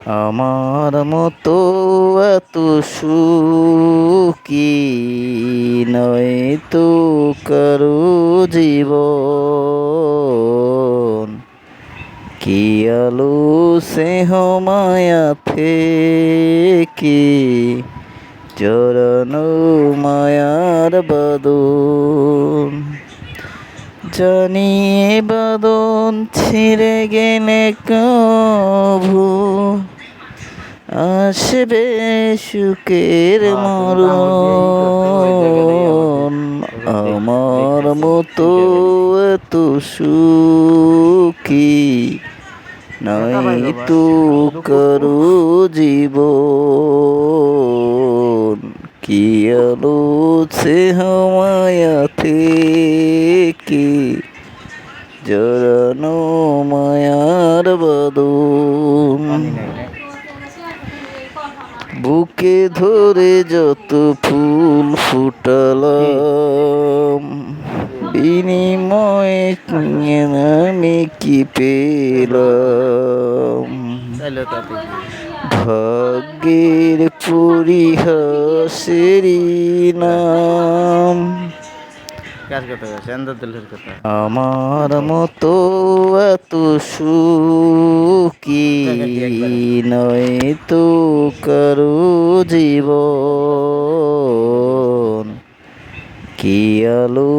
আমার মতো এত সুখী নয় তো কারও জীবন। কি আলো স্নেহ মায়া থেকে জড়ানো মায়ার বাদন জানিয়ে বাদন ছিঁড়ে গেলে কভু আসবে সুখের মরণ। আমার মতো এত সুখী নাই তো কারও জীবন। কি আলো সে মায়া থেকে বুকে ধরে যত ফুল ফুটালাম বিনিময়ে আমি কি পেলাম? ভাগ্যের পরিহাসেরই নাম। আমার মতো এত সুখী নয় তো কারও জীবন। কি আলো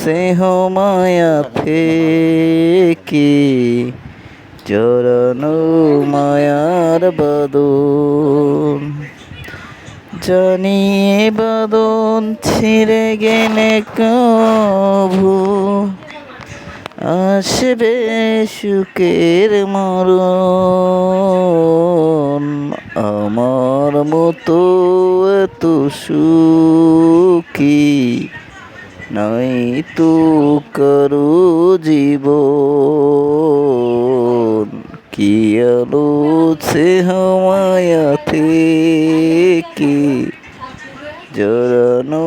স্নেহ মায়া থেকে জড়ানো মায়ার বাদন। জানিয়ে বাদন ছিঁড়ে গেলে কভু আসবে সুখের মরণ। আমার মতো এত সুখী নাই তো কারও জীবন। কি আলো সে মায়া থেকে, জড়ানো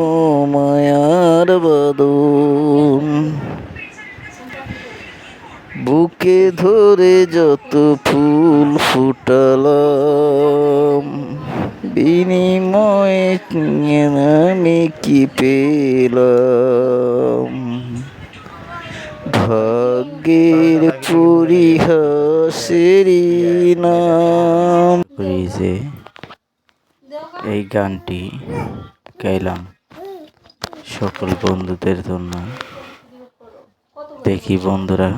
মায়ার বাদন বুকে ধরে যত ফুল ফুটালাম। বিনিময়ে আমি কি পেলাম? ভাগ্যের পরিহাসেরই নাম যে এই গানটি গাইলাম সকল বন্ধুদের জন্য। দেখি বন্ধুরা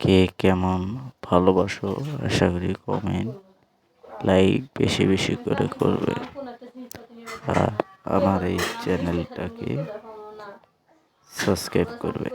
কে কেমন ভালোবাসো, আশা করি কমেন্ট লাইক বেশি বেশি করে করবে। আর আমার এই চ্যানেলটাকে সাবস্ক্রাইব করবে।